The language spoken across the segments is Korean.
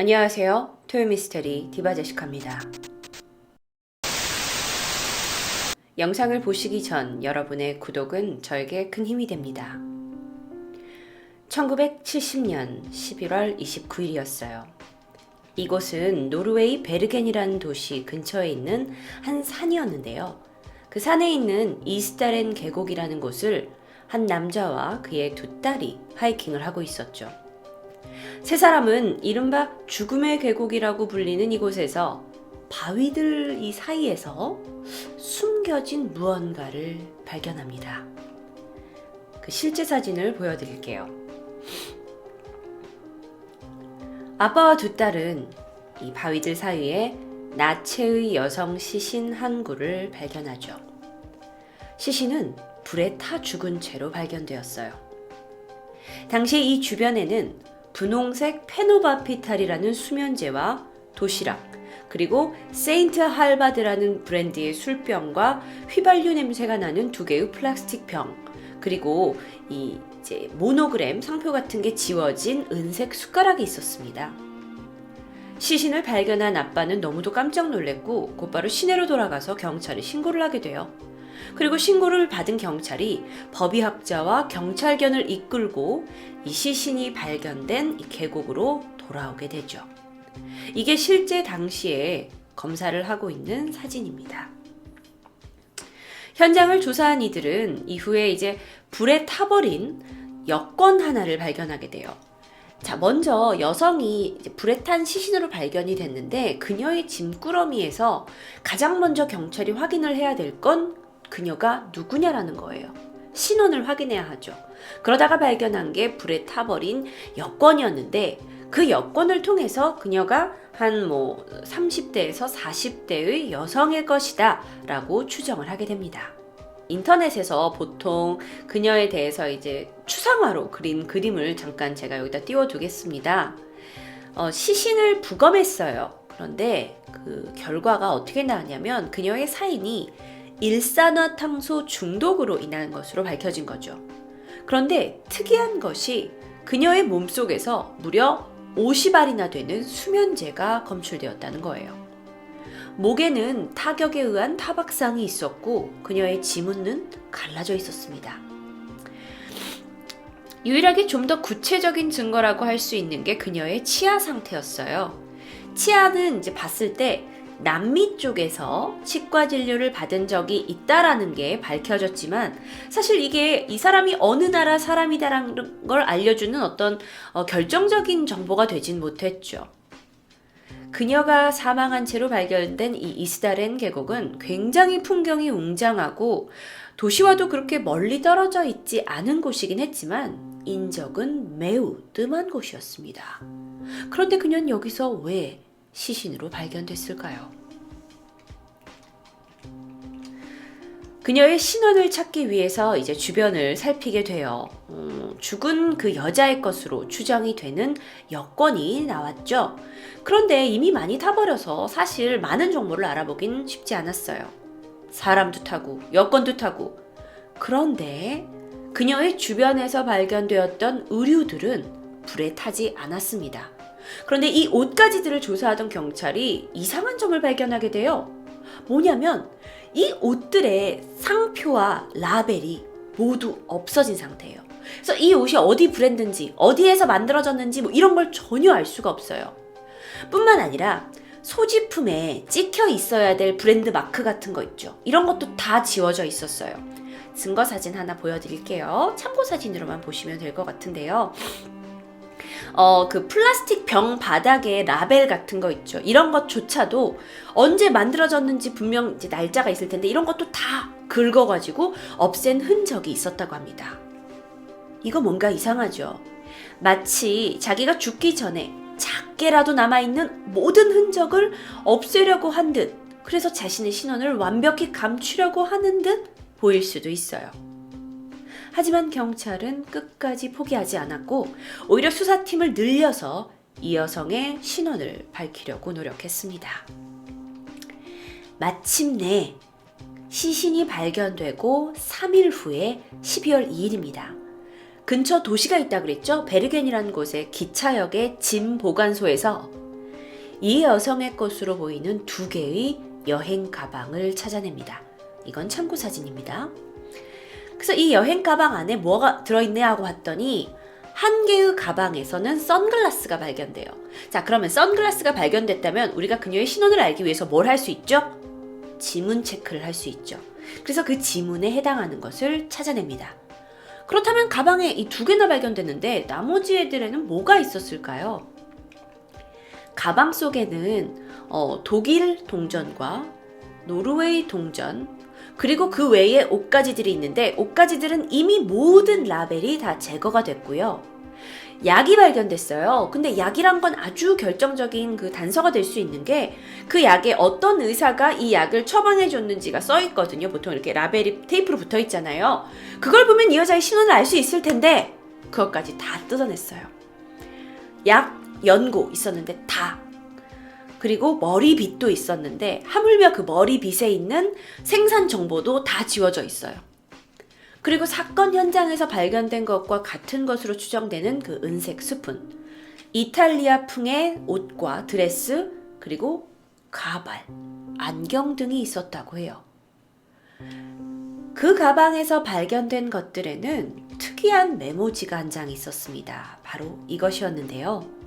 안녕하세요. 토요미스테리 디바제시카입니다. 영상을 보시기 전 여러분의 구독은 저에게 큰 힘이 됩니다. 1970년 11월 29일이었어요. 이곳은 노르웨이 베르겐이라는 도시 근처에 있는 한 산이었는데요. 그 산에 있는 이스타렌 계곡이라는 곳을 한 남자와 그의 두 딸이 하이킹을 하고 있었죠. 세 사람은 이른바 죽음의 계곡이라고 불리는 이곳에서 바위들 이 사이에서 숨겨진 무언가를 발견합니다. 그 실제 사진을 보여드릴게요. 아빠와 두 딸은 이 바위들 사이에 나체의 여성 시신 한 구를 발견하죠. 시신은 불에 타 죽은 채로 발견되었어요. 당시 이 주변에는 분홍색 페노바피탈이라는 수면제와 도시락, 그리고 세인트 할바드라는 브랜드의 술병과 휘발유 냄새가 나는 두 개의 플라스틱 병, 그리고 이 이제 모노그램 상표 같은 게 지워진 은색 숟가락이 있었습니다. 시신을 발견한 아빠는 너무도 깜짝 놀랐고 곧바로 시내로 돌아가서 경찰에 신고를 하게 돼요. 그리고 신고를 받은 경찰이 법의학자와 경찰견을 이끌고 이 시신이 발견된 이 계곡으로 돌아오게 되죠. 이게 실제 당시에 검사를 하고 있는 사진입니다. 현장을 조사한 이들은 이후에 이제 불에 타버린 여권 하나를 발견하게 돼요. 자, 먼저 여성이 불에 탄 시신으로 발견이 됐는데 그녀의 짐꾸러미에서 가장 먼저 경찰이 확인을 해야 될 건 그녀가 누구냐라는 거예요. 신원을 확인해야 하죠. 그러다가 발견한 게 불에 타버린 여권이었는데 그 여권을 통해서 그녀가 한 뭐 30대에서 40대의 여성일 것이다 라고 추정을 하게 됩니다. 인터넷에서 보통 그녀에 대해서 이제 추상화로 그린 그림을 잠깐 제가 여기다 띄워두겠습니다. 어, 시신을 부검했어요. 그런데 그 결과가 어떻게 나왔냐면 그녀의 사인이 일산화탄소 중독으로 인한 것으로 밝혀진 거죠. 그런데 특이한 것이 그녀의 몸속에서 무려 50알이나 되는 수면제가 검출되었다는 거예요. 목에는 타격에 의한 타박상이 있었고 그녀의 지문은 갈라져 있었습니다. 유일하게 좀 더 구체적인 증거라고 할 수 있는 게 그녀의 치아 상태였어요. 치아는 이제 봤을 때 남미 쪽에서 치과 진료를 받은 적이 있다라는 게 밝혀졌지만 사실 이게 이 사람이 어느 나라 사람이다라는 걸 알려주는 어떤 어, 결정적인 정보가 되진 못했죠. 그녀가 사망한 채로 발견된 이 이스다렌 계곡은 굉장히 풍경이 웅장하고 도시와도 그렇게 멀리 떨어져 있지 않은 곳이긴 했지만 인적은 매우 뜸한 곳이었습니다. 그런데 그녀는 여기서 왜 시신으로 발견됐을까요? 그녀의 신원을 찾기 위해서 이제 주변을 살피게 되어 음, 죽은 그 여자의 것으로 추정이 되는 여권이 나왔죠. 그런데 이미 많이 타버려서 사실 많은 정보를 알아보긴 쉽지 않았어요. 사람도 타고 여권도 타고 그런데 그녀의 주변에서 발견되었던 의류들은 불에 타지 않았습니다. 그런데 이 옷가지들을 조사하던 경찰이 이상한 점을 발견하게 돼요. 뭐냐면 이 옷들의 상표와 라벨이 모두 없어진 상태예요. 그래서 이 옷이 어디 브랜드인지, 어디에서 만들어졌는지 뭐 이런 걸 전혀 알 수가 없어요. 뿐만 아니라 소지품에 찍혀 있어야 될 브랜드 마크 같은 거 있죠. 이런 것도 다 지워져 있었어요. 증거 사진 하나 보여드릴게요. 참고 사진으로만 보시면 될 것 같은데요. 어, 그 플라스틱 병 바닥에 라벨 같은 거 있죠. 이런 것조차도 언제 만들어졌는지 분명 이제 날짜가 있을 텐데 이런 것도 다 긁어가지고 없앤 흔적이 있었다고 합니다. 이거 뭔가 이상하죠. 마치 자기가 죽기 전에 작게라도 남아있는 모든 흔적을 없애려고 한 듯, 그래서 자신의 신원을 완벽히 감추려고 하는 듯 보일 수도 있어요. 하지만 경찰은 끝까지 포기하지 않았고 오히려 수사팀을 늘려서 이 여성의 신원을 밝히려고 노력했습니다. 마침내 시신이 발견되고 3일 후에 12월 2일입니다. 근처 도시가 있다 그랬죠? 베르겐이라는 곳의 기차역의 짐 보관소에서 이 여성의 것으로 보이는 두 개의 여행 가방을 찾아냅니다. 이건 참고 사진입니다. 그래서 이 여행 가방 안에 뭐가 들어있네 하고 봤더니 한 개의 가방에서는 선글라스가 발견돼요. 자, 그러면 선글라스가 발견됐다면 우리가 그녀의 신원을 알기 위해서 뭘 할 수 있죠? 지문 체크를 할 수 있죠. 그래서 그 지문에 해당하는 것을 찾아냅니다. 그렇다면 가방에 이 두 개나 발견됐는데 나머지 애들에는 뭐가 있었을까요? 가방 속에는 어, 독일 동전과 노르웨이 동전 그리고 그 외에 옷가지들이 있는데 옷가지들은 이미 모든 라벨이 다 제거가 됐고요. 약이 발견됐어요. 근데 약이란 건 아주 결정적인 그 단서가 될 수 있는 게 그 약에 어떤 의사가 이 약을 처방해 줬는지가 써 있거든요. 보통 이렇게 라벨이 테이프로 붙어 있잖아요. 그걸 보면 이 여자의 신원을 알 수 있을 텐데 그것까지 다 뜯어냈어요. 약, 연고 있었는데 다. 그리고 머리빗도 있었는데 하물며 그 머리빗에 있는 생산 정보도 다 지워져 있어요. 그리고 사건 현장에서 발견된 것과 같은 것으로 추정되는 그 은색 스푼, 이탈리아풍의 옷과 드레스, 그리고 가발, 안경 등이 있었다고 해요. 그 가방에서 발견된 것들에는 특이한 메모지가 한 장 있었습니다. 바로 이것이었는데요.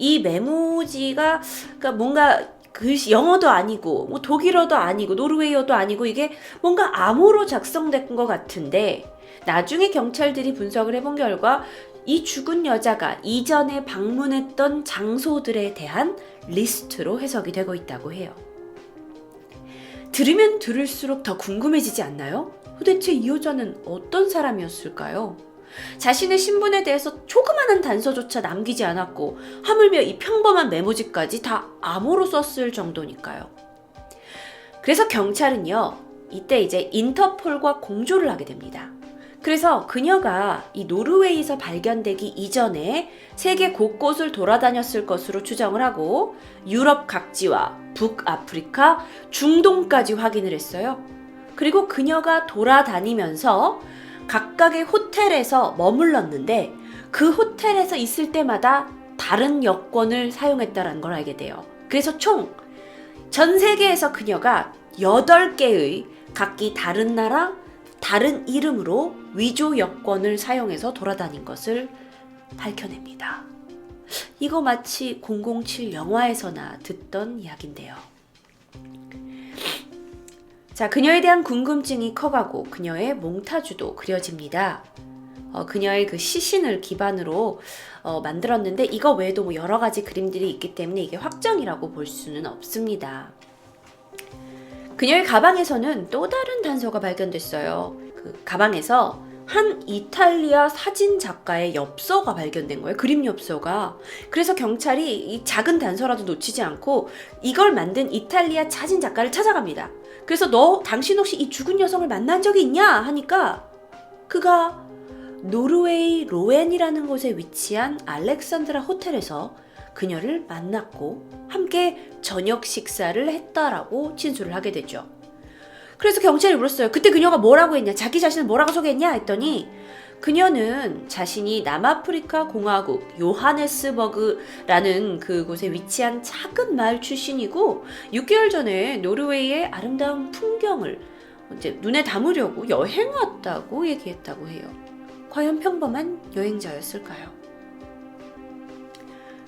이 메모지가 그러니까 뭔가 글씨 영어도 아니고 뭐 독일어도 아니고 노르웨이어도 아니고 이게 뭔가 암호로 작성된 것 같은데 나중에 경찰들이 분석을 해본 결과 이 죽은 여자가 이전에 방문했던 장소들에 대한 리스트로 해석이 되고 있다고 해요. 들으면 들을수록 더 궁금해지지 않나요? 도대체 이 여자는 어떤 사람이었을까요? 자신의 신분에 대해서 조그마한 단서조차 남기지 않았고 하물며 이 평범한 메모지까지 다 암호로 썼을 정도니까요. 그래서 경찰은요, 이때 이제 인터폴과 공조를 하게 됩니다. 그래서 그녀가 이 노르웨이에서 발견되기 이전에 세계 곳곳을 돌아다녔을 것으로 추정을 하고 유럽 각지와 북아프리카, 중동까지 확인을 했어요. 그리고 그녀가 돌아다니면서 각각의 호텔에서 머물렀는데 그 호텔에서 있을 때마다 다른 여권을 사용했다는 걸 알게 돼요. 그래서 총 전 세계에서 그녀가 8개의 각기 다른 나라, 다른 이름으로 위조 여권을 사용해서 돌아다닌 것을 밝혀냅니다. 이거 마치 007 영화에서나 듣던 이야기인데요. 자, 그녀에 대한 궁금증이 커가고 그녀의 몽타주도 그려집니다. 어, 그녀의 그 시신을 기반으로 어, 만들었는데 이거 외에도 뭐 여러 가지 그림들이 있기 때문에 이게 확정이라고 볼 수는 없습니다. 그녀의 가방에서는 또 다른 단서가 발견됐어요. 그 가방에서 한 이탈리아 사진 작가의 엽서가 발견된 거예요. 그림 엽서가. 그래서 경찰이 이 작은 단서라도 놓치지 않고 이걸 만든 이탈리아 사진 작가를 찾아갑니다. 그래서 너 당신 혹시 이 죽은 여성을 만난 적이 있냐 하니까 그가 노르웨이 로엔이라는 곳에 위치한 알렉산드라 호텔에서 그녀를 만났고 함께 저녁 식사를 했다라고 진술을 하게 되죠. 그래서 경찰이 물었어요. 그때 그녀가 뭐라고 했냐? 자기 자신을 뭐라고 소개했냐? 했더니 그녀는 자신이 남아프리카 공화국 요하네스버그라는 그곳에 위치한 작은 마을 출신이고 6개월 전에 노르웨이의 아름다운 풍경을 이제 눈에 담으려고 여행 왔다고 얘기했다고 해요. 과연 평범한 여행자였을까요?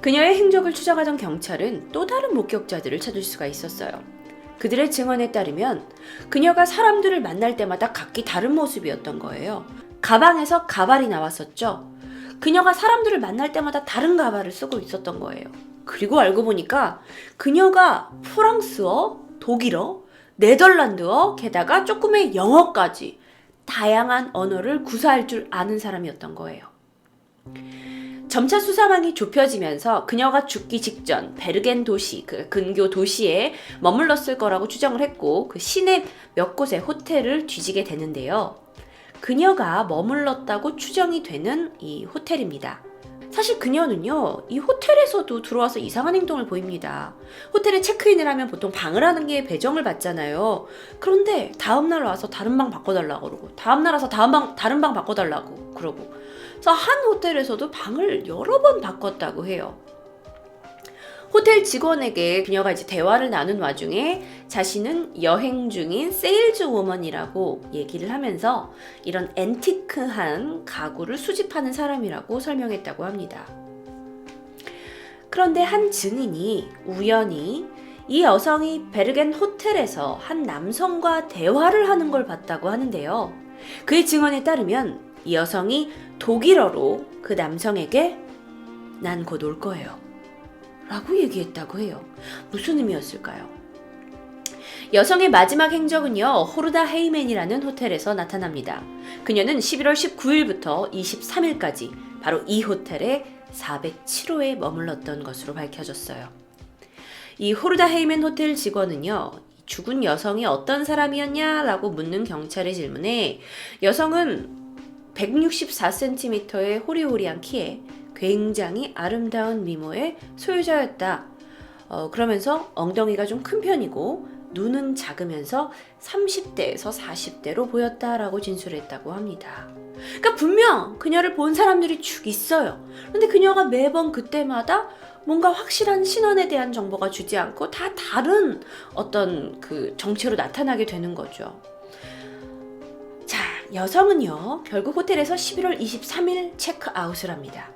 그녀의 행적을 추적하던 경찰은 또 다른 목격자들을 찾을 수가 있었어요. 그들의 증언에 따르면 그녀가 사람들을 만날 때마다 각기 다른 모습이었던 거예요. 가방에서 가발이 나왔었죠. 그녀가 사람들을 만날 때마다 다른 가발을 쓰고 있었던 거예요. 그리고 알고 보니까 그녀가 프랑스어, 독일어, 네덜란드어, 게다가 조금의 영어까지 다양한 언어를 구사할 줄 아는 사람이었던 거예요. 점차 수사망이 좁혀지면서 그녀가 죽기 직전 베르겐 도시, 그 근교 도시에 머물렀을 거라고 추정을 했고 그 시내 몇 곳의 호텔을 뒤지게 되는데요. 그녀가 머물렀다고 추정이 되는 이 호텔입니다. 사실 그녀는요, 이 호텔에서도 들어와서 이상한 행동을 보입니다. 호텔에 체크인을 하면 보통 방을 하는 게 배정을 받잖아요. 그런데 다음날 와서 다른 방 바꿔달라고 그러고, 다음날 와서 다음 방, 다른 방 바꿔달라고 그러고. 그래서 한 호텔에서도 방을 여러 번 바꿨다고 해요. 호텔 직원에게 그녀가 이제 대화를 나눈 와중에 자신은 여행 중인 세일즈 워먼이라고 얘기를 하면서 이런 앤티크한 가구를 수집하는 사람이라고 설명했다고 합니다. 그런데 한 증인이 우연히 이 여성이 베르겐 호텔에서 한 남성과 대화를 하는 걸 봤다고 하는데요. 그의 증언에 따르면 이 여성이 독일어로 그 남성에게 난 곧 올 거예요. 라고 얘기했다고 해요. 무슨 의미였을까요? 여성의 마지막 행적은요, 호르다 헤이맨이라는 호텔에서 나타납니다. 그녀는 11월 19일부터 23일까지 바로 이 호텔에 407호에 머물렀던 것으로 밝혀졌어요. 이 호르다 헤이맨 호텔 직원은요, 죽은 여성이 어떤 사람이었냐라고 묻는 경찰의 질문에 여성은 164cm의 호리호리한 키에 굉장히 아름다운 미모의 소유자였다. 어, 그러면서 엉덩이가 좀 큰 편이고 눈은 작으면서 30대에서 40대로 보였다라고 진술했다고 합니다. 그러니까 분명 그녀를 본 사람들이 쭉 있어요. 그런데 그녀가 매번 그때마다 뭔가 확실한 신원에 대한 정보가 주지 않고 다 다른 어떤 그 정체로 나타나게 되는 거죠. 자, 여성은요, 결국 호텔에서 11월 23일 체크아웃을 합니다.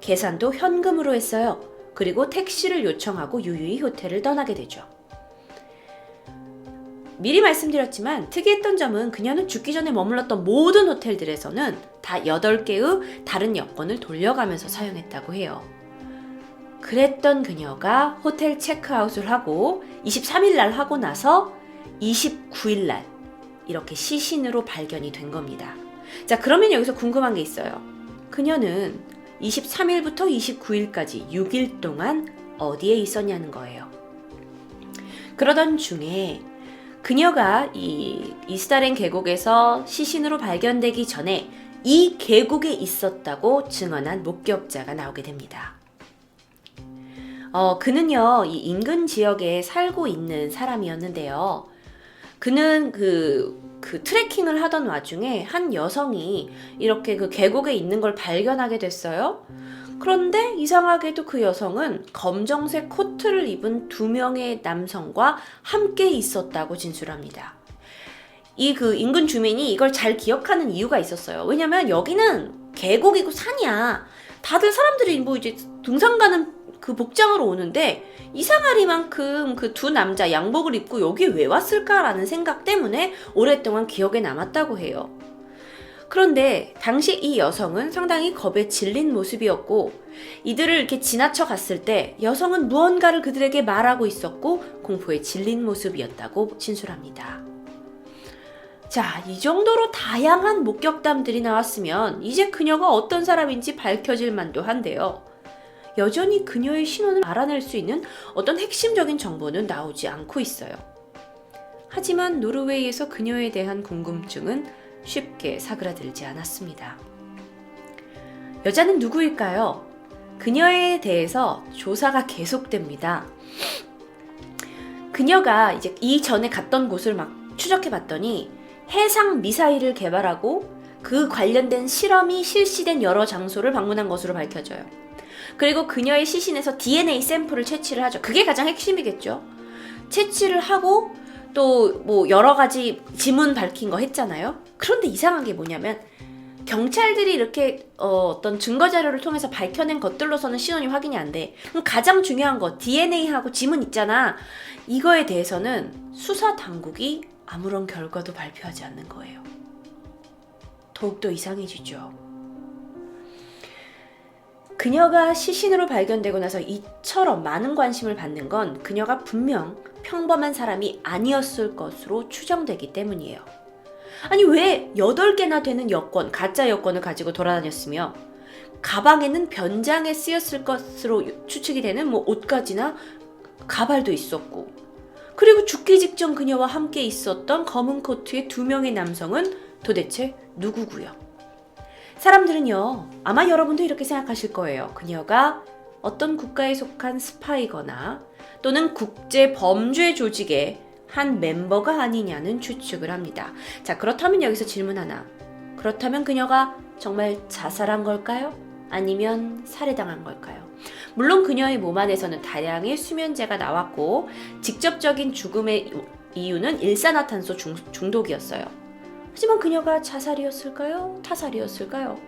계산도 현금으로 했어요. 그리고 택시를 요청하고 유유히 호텔을 떠나게 되죠. 미리 말씀드렸지만 특이했던 점은 그녀는 죽기 전에 머물렀던 모든 호텔들에서는 다 8개의 다른 여권을 돌려가면서 사용했다고 해요. 그랬던 그녀가 호텔 체크아웃을 하고 23일 날 하고 나서 29일 날 이렇게 시신으로 발견이 된 겁니다. 자, 그러면 여기서 궁금한 게 있어요. 그녀는 23일부터 29일까지 6일 동안 어디에 있었냐는 거예요. 그러던 중에 그녀가 이 이스타렌 계곡에서 시신으로 발견되기 전에 이 계곡에 있었다고 증언한 목격자가 나오게 됩니다. 어, 그는요, 이 인근 지역에 살고 있는 사람이었는데요. 그는 그, 그 트레킹을 하던 와중에 한 여성이 이렇게 그 계곡에 있는 걸 발견하게 됐어요. 그런데 이상하게도 그 여성은 검정색 코트를 입은 두 명의 남성과 함께 있었다고 진술합니다. 이 그 인근 주민이 이걸 잘 기억하는 이유가 있었어요. 왜냐면 여기는 계곡이고 산이야. 다들 사람들이 뭐 이제 등산 가는 그 복장으로 오는데 이상하리만큼 그 두 남자 양복을 입고 여기 왜 왔을까라는 생각 때문에 오랫동안 기억에 남았다고 해요. 그런데 당시 이 여성은 상당히 겁에 질린 모습이었고 이들을 이렇게 지나쳐 갔을 때 여성은 무언가를 그들에게 말하고 있었고 공포에 질린 모습이었다고 진술합니다. 자, 이 정도로 다양한 목격담들이 나왔으면 이제 그녀가 어떤 사람인지 밝혀질 만도 한데요. 여전히 그녀의 신원을 알아낼 수 있는 어떤 핵심적인 정보는 나오지 않고 있어요. 하지만 노르웨이에서 그녀에 대한 궁금증은 쉽게 사그라들지 않았습니다. 여자는 누구일까요? 그녀에 대해서 조사가 계속됩니다. 그녀가 이제 이전에 갔던 곳을 막 추적해 봤더니 해상 미사일을 개발하고 그 관련된 실험이 실시된 여러 장소를 방문한 것으로 밝혀져요. 그리고 그녀의 시신에서 DNA 샘플을 채취를 하죠. 그게 가장 핵심이겠죠. 채취를 하고 또 뭐 여러 가지 지문 밝힌 거 했잖아요. 그런데 이상한 게 뭐냐면 경찰들이 이렇게 어, 떤 증거 자료를 통해서 밝혀낸 것들로서는 신원이 확인이 안 돼. 그럼 가장 중요한 거 DNA하고 지문 있잖아. 이거에 대해서는 수사 당국이 아무런 결과도 발표하지 않는 거예요. 더욱더 이상해지죠. 그녀가 시신으로 발견되고 나서 이처럼 많은 관심을 받는 건 그녀가 분명 평범한 사람이 아니었을 것으로 추정되기 때문이에요. 아니, 왜 8개나 되는 여권, 가짜 여권을 가지고 돌아다녔으며, 가방에는 변장에 쓰였을 것으로 추측이 되는 뭐 옷가지나 가발도 있었고, 그리고 죽기 직전 그녀와 함께 있었던 검은 코트의 두 명의 남성은 도대체 누구고요? 사람들은요, 아마 여러분도 이렇게 생각하실 거예요. 그녀가 어떤 국가에 속한 스파이거나 또는 국제 범죄 조직의 한 멤버가 아니냐는 추측을 합니다. 자, 그렇다면 여기서 질문 하나. 그렇다면 그녀가 정말 자살한 걸까요? 아니면 살해당한 걸까요? 물론 그녀의 몸 안에서는 다량의 수면제가 나왔고 직접적인 죽음의 이유는 일산화탄소 중, 중독이었어요. 하지만 그녀가 자살이었을까요? 타살이었을까요?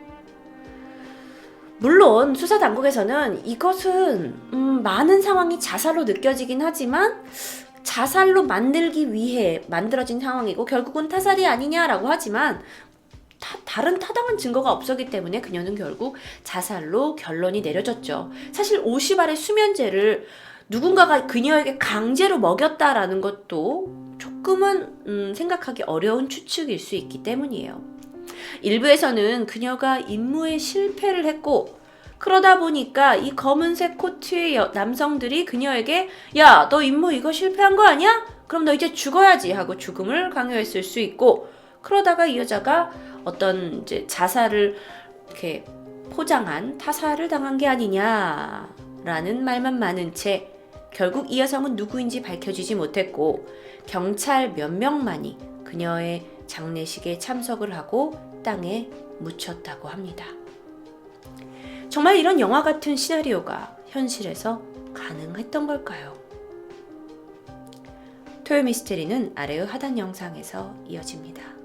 물론 수사 당국에서는 이것은 음, 많은 상황이 자살로 느껴지긴 하지만 자살로 만들기 위해 만들어진 상황이고 결국은 타살이 아니냐라고 하지만 타, 다른 타당한 증거가 없었기 때문에 그녀는 결국 자살로 결론이 내려졌죠. 사실 50알의 수면제를 누군가가 그녀에게 강제로 먹였다라는 것도 조금은 음, 생각하기 어려운 추측일 수 있기 때문이에요. 일부에서는 그녀가 임무에 실패를 했고 그러다 보니까 이 검은색 코트의 여- 남성들이 그녀에게 야, 너 임무 이거 실패한 거 아니야? 그럼 너 이제 죽어야지 하고 죽음을 강요했을 수 있고 그러다가 이 여자가 어떤 이제 자살을 이렇게 포장한 타살을 당한 게 아니냐라는 말만 많은 채 결국 이 여성은 누구인지 밝혀지지 못했고 경찰 몇 명만이 그녀의 장례식에 참석을 하고 땅에 묻혔다고 합니다. 정말 이런 영화 같은 시나리오가 현실에서 가능했던 걸까요? 토요 미스테리는 아래의 하단 영상에서 이어집니다.